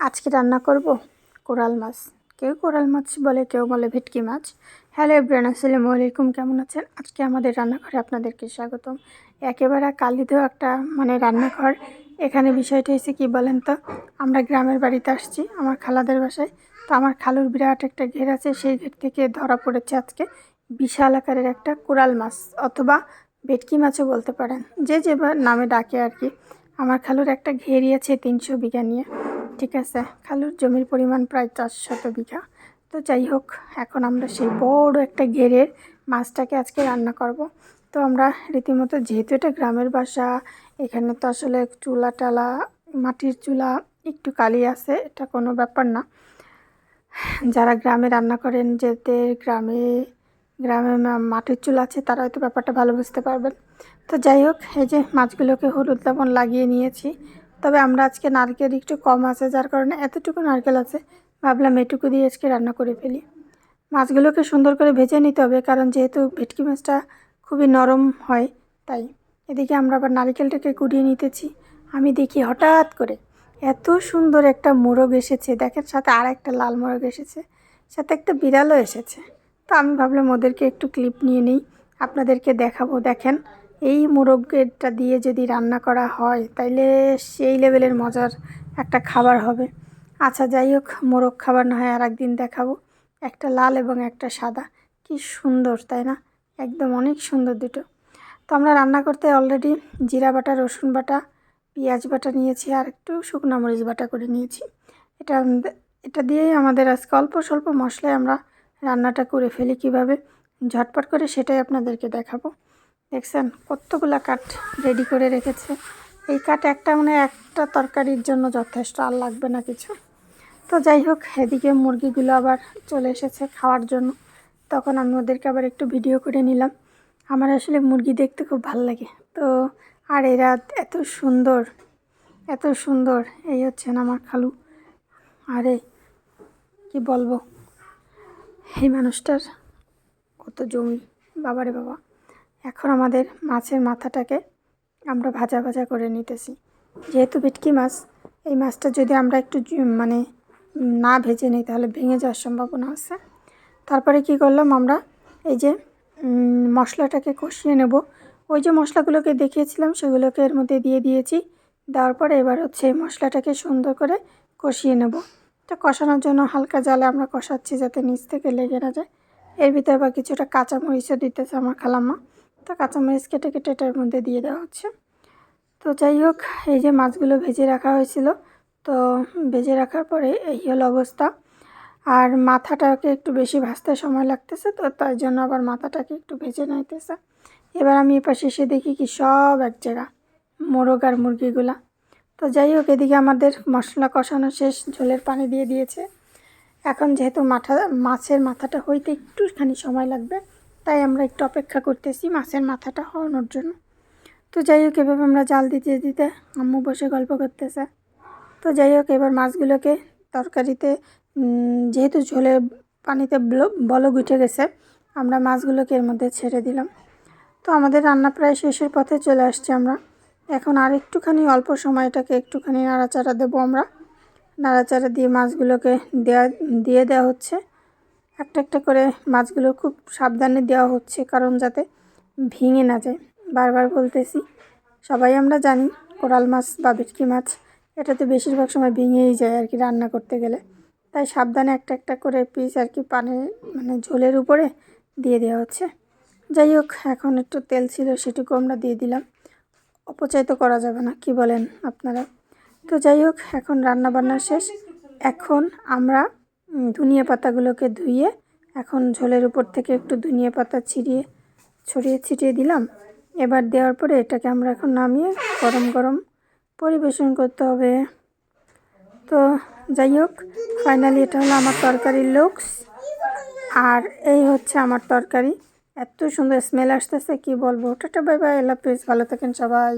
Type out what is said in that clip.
আজকে রান্না করব কোরাল মাছ। কেউ কোরাল মাছ বলে, কেউ বলে ভেটকি মাছ। হ্যালো এব্রান আসসালামু আলাইকুম, কেমন আছেন? আজকে আমাদের রান্নাঘরে আপনাদেরকে স্বাগতম। একেবারে কালিতেও একটা মানে রান্নাঘর। এখানে বিষয়টা হয়েছে কী বলেন তো? আমরা গ্রামের বাড়িতে আসছি, আমার খালাদের বাসায়। তো আমার খালুর বিরাট একটা ঘের আছে, সেই ঘের থেকে ধরা পড়েছে আজকে। বিশাল আকারের একটা কোরাল মাছ, অথবা ভেটকি মাছও বলতে পারেন। যে যে নামে ডাকে আর কি। আমার খালুর একটা ঘেরি আছে তিনশো বিঘা নিয়ে। ঠিক আছে, খালুর জমির পরিমাণ প্রায় চারশত বিঘা। তো যাই হোক, এখন আমরা সেই বড় একটা ঘেরের মাছটাকে আজকে রান্না করব। তো আমরা রীতিমতো যেহেতু এটা গ্রামের বাসা, এখানে তো আসলে চুলা টালা, মাটির চুলা একটু কালি আছে, এটা কোনো ব্যাপার না। যারা গ্রামে রান্না করেন যেতে গ্রামে গ্রামে মাটির চুল আছে, তারা হয়তো ব্যাপারটা ভালো বুঝতে পারবেন। তো যাই হোক, এই যে মাছগুলোকে হলুদ লবণ লাগিয়ে নিয়েছি। তবে আমরা আজকে নারকেল একটু কম আছে, যার কারণে এতটুকু নারকেল আছে। ভাবলাম এটুকু দিয়ে আজকে রান্না করে ফেলি। মাছগুলোকে সুন্দর করে ভেজে নিতে হবে, কারণ যেহেতু ভেটকি মাছটা খুবই নরম হয়, তাই। এদিকে আমরা আবার নারকেলটাকে কুড়িয়ে নিতেছি। আমি দেখি হঠাৎ করে এত সুন্দর একটা মোরগ এসেছে। দেখেন সাথে আর একটা লাল মোরগ এসেছে, সাথে একটা বিড়ালও এসেছে। তো আমি ভাবলাম ওদেরকে একটু ক্লিপ নিয়ে নিই, আপনাদেরকে দেখাবো। দেখেন এই মোরগেরটা দিয়ে যদি রান্না করা হয়, তাইলে সেই লেভেলের মজার একটা খাবার হবে। আচ্ছা যাই হোক মোরগ খাবার না হয় আর একদিন দেখাবো। একটা লাল এবং একটা সাদা। কি সুন্দর, তাই না? একদম অনেক সুন্দর দুটো। তো আমরা রান্না করতে অলরেডি জিরা বাটা, রসুন বাটা, পেঁয়াজ বাটা নিয়েছি, আর একটু শুকনো মরিচ বাটা করে নিয়েছি। এটা এটা দিয়েই আমাদের আজকে অল্প স্বল্প মশলায় আমরা রান্নাটা করে ফেলি কীভাবে। ঝটপট করে সেটাই আপনাদেরকে দেখাবো। দেখছেন? কতগুলা কাঠ রেডি করে রেখেছে। এই কাঠ একটা মানে একটা তরকারির জন্য যথেষ্ট, আর লাগবে না কিছু। তো যাই হোক, এদিকে মুরগিগুলো আবার চলে এসেছে খাওয়ার জন্য। তখন আমি ওদেরকে আবার একটু ভিডিও করে নিলাম। আমার আসলে মুরগি দেখতে খুব ভালো লাগে। তো, আর এরা এত সুন্দর এত সুন্দর। এই হচ্ছেন আমার খালু। আরে, কি বলব? এই মানুষটার কত জমি। বাবারে বাবা। এখন আমাদের মাছের মাথাটাকে আমরা ভাজা ভাজা করে নিতেছি। যেহেতু ভেটকি মাছ, এই মাছটা যদি আমরা একটু মানে না ভেজে নিই, তাহলে ভেঙে যাওয়ার সম্ভাবনা আছে। তারপরে কি করলাম আমরা, এই যে মশলাটাকে কষিয়ে নেব। ওই যে মশলাগুলোকে দেখিয়েছিলাম, সেগুলোকে এর মধ্যে দিয়ে দিয়েছি। দেওয়ার পরে এবার হচ্ছে মশলাটাকে সুন্দর করে কষিয়ে নেব। তো কষানোর জন্য হালকা জালে আমরা কষাচ্ছি যাতে নিচ থেকে লেগে না যায়। এর ভিতরে আবার কিছুটা কাঁচামরিচও দিতেছে আমার খালাম্মা। তো কাঁচামরিচ কেটে কেটে এটার মধ্যে দিয়ে দেওয়া হচ্ছে। তো যাই হোক এই যে মাছগুলো ভেজে রাখা হয়েছিল, তো ভেজে রাখার পরে এই হলো অবস্থা। আর মাথাটাকে একটু বেশি ভাজতে সময় লাগতেছে, তো তাই জন্য আবার মাথাটাকে একটু ভেজে নিতেছে। এবার আমি এপাশে এসে দেখি কি সব এক জায়গা মোরগ আর মুরগিগুলা। তো যাই হোক এদিকে আমাদের মশলা কষানো শেষ, ঝোলের পানি দিয়ে দিয়েছে। এখন যেহেতু মাথা, মাছের মাথাটা হইতে একটুখানি সময় লাগবে তাই আমরা একটু অপেক্ষা করতেছি মাছের মাথাটা হওয়ানোর জন্য। তো যাই হোক, এভাবে আমরা জাল দিতে দিতে আম্মু বসে গল্প করতেছে। তো যাই হোক, এবার মাছগুলোকে তরকারিতে যেহেতু ঝোলে পানিতে বলক উঠে গেছে, আমরা মাছগুলোকে এর মধ্যে ছেড়ে দিলাম। তো আমাদের রান্না প্রায় শেষের পথে চলে আসছে আমরা। এখন আর একটুখানি অল্প সময়টাকে একটুখানি নাড়াচাড়া দেবো আমরা। নাড়াচাড়া দিয়ে মাছগুলোকে দেওয়া দিয়ে দেওয়া হচ্ছে। একটা একটা করে মাছগুলো খুব সাবধানে দেওয়া হচ্ছে, কারণ যাতে ভেঙে না যায়। বারবার বলতেছি, সবাই আমরা জানি কোরাল মাছ বা ভেটকি মাছ, এটা তো বেশিরভাগ সময় ভেঙেই যায় আর কি রান্না করতে গেলে। তাই সাবধানে একটা একটা করে পিস আর কি পানি মানে ঝোলের উপরে দিয়ে দেওয়া হচ্ছে। যাই হোক, এখন একটু তেল ছিল, সেটুকু আমরা দিয়ে দিলাম। অপচয় তো করা যাবে না, কি বলেন আপনারা? তো যাই হোক, এখন রান্না বান্না শেষ। এখন আমরা ধনিয়া পাতাগুলোকে ধুয়ে এখন ঝোলের উপর থেকে একটু ধনিয়া পাতা ছিঁড়িয়ে, ছড়িয়ে ছিটিয়ে দিলাম। এবার দেওয়ার পরে এটাকে আমরা এখন নামিয়ে গরম গরম পরিবেশন করতে হবে। তো যাই হোক ফাইনালি এটা হলো আমার তরকারির লুকস আর এই হচ্ছে আমার তরকারি। এত সুন্দর স্মেল আসতেছে, কি বলব? টাটা বাই বাই আল্লাহ প্লিজ ভালো থাকেন সবাই।